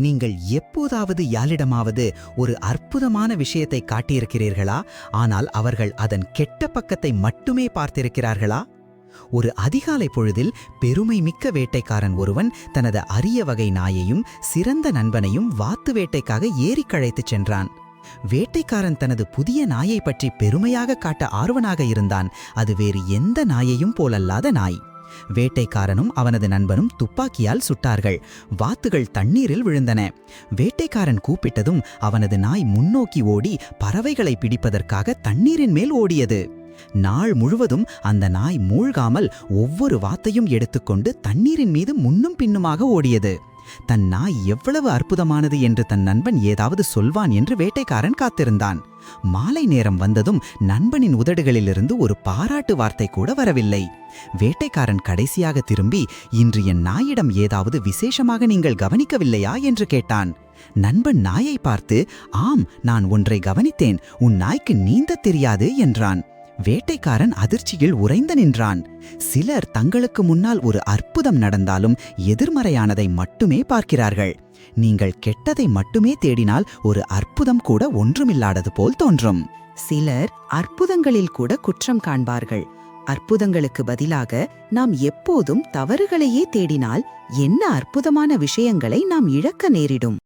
நீங்கள் எப்போதாவது யாரிடமாவது ஒரு அற்புதமான விஷயத்தை காட்டியிருக்கிறீர்களா? ஆனால் அவர்கள் அதன் கெட்ட பக்கத்தை மட்டுமே பார்த்திருக்கிறார்களா? ஒரு அதிகாலை பொழுதில் பெருமை மிக்க வேட்டைக்காரன் ஒருவன் தனது அரிய வகை நாயையும் சிறந்த நண்பனையும் வாத்து வேட்டைக்காக ஏறிக் கழைத்துச் சென்றான். வேட்டைக்காரன் தனது புதிய நாயை பற்றி பெருமையாக காட்ட ஆர்வனாக இருந்தான். அது வேறு எந்த நாயையும் போலல்லாத நாய். வேட்டைக்காரனும் அவனது நண்பனும் துப்பாக்கியால் சுட்டார்கள். வாத்துகள் தண்ணீரில் விழுந்தன. வேட்டைக்காரன் கூப்பிட்டதும் அவனது நாய் முன்னோக்கி ஓடி பறவைகளை பிடிப்பதற்காக தண்ணீரின் மேல் ஓடியது. நாள் முழுவதும் அந்த நாய் மூழ்காமல் ஒவ்வொரு வாத்தையும் எடுத்துக்கொண்டு தண்ணீரின் மீது முன்னும் பின்னுமாக ஓடியது. தன் நாய் எவ்வளவு அற்புதமானது என்று தன் நண்பன் ஏதாவது சொல்வான் என்று வேட்டைக்காரன் காத்திருந்தான். மாலை நேரம் வந்ததும் நண்பனின் உதடுகளிலிருந்து ஒரு பாராட்டு வார்த்தை கூட வரவில்லை. வேட்டைக்காரன் கடைசியாக திரும்பி இன்று என் நாயிடம் ஏதாவது விசேஷமாக நீங்கள் கவனிக்கவில்லையா? என்று கேட்டான். நண்பன் நாயை பார்த்து ஆம் நான் ஒன்றை கவனித்தேன் உன் நாய்க்கு நீந்தத் தெரியாது என்றான். வேட்டைக்காரன் அதிர்ச்சியில் உறைந்து நின்றான். சிலர் தங்களுக்கு முன்னால் ஒரு அற்புதம் நடந்தாலும் எதிர்மறையானதை மட்டுமே பார்க்கிறார்கள். நீங்கள் கெட்டதை மட்டுமே தேடினால் ஒரு அற்புதம் கூட ஒன்றுமில்லாதது போல் தோன்றும். சிலர் அற்புதங்களில் கூட குற்றம் காண்பார்கள். அற்புதங்களுக்கு பதிலாக நாம் எப்போதும் தவறுகளையே தேடினால் என்ன அற்புதமான விஷயங்களை நாம் இழக்க நேரிடும்.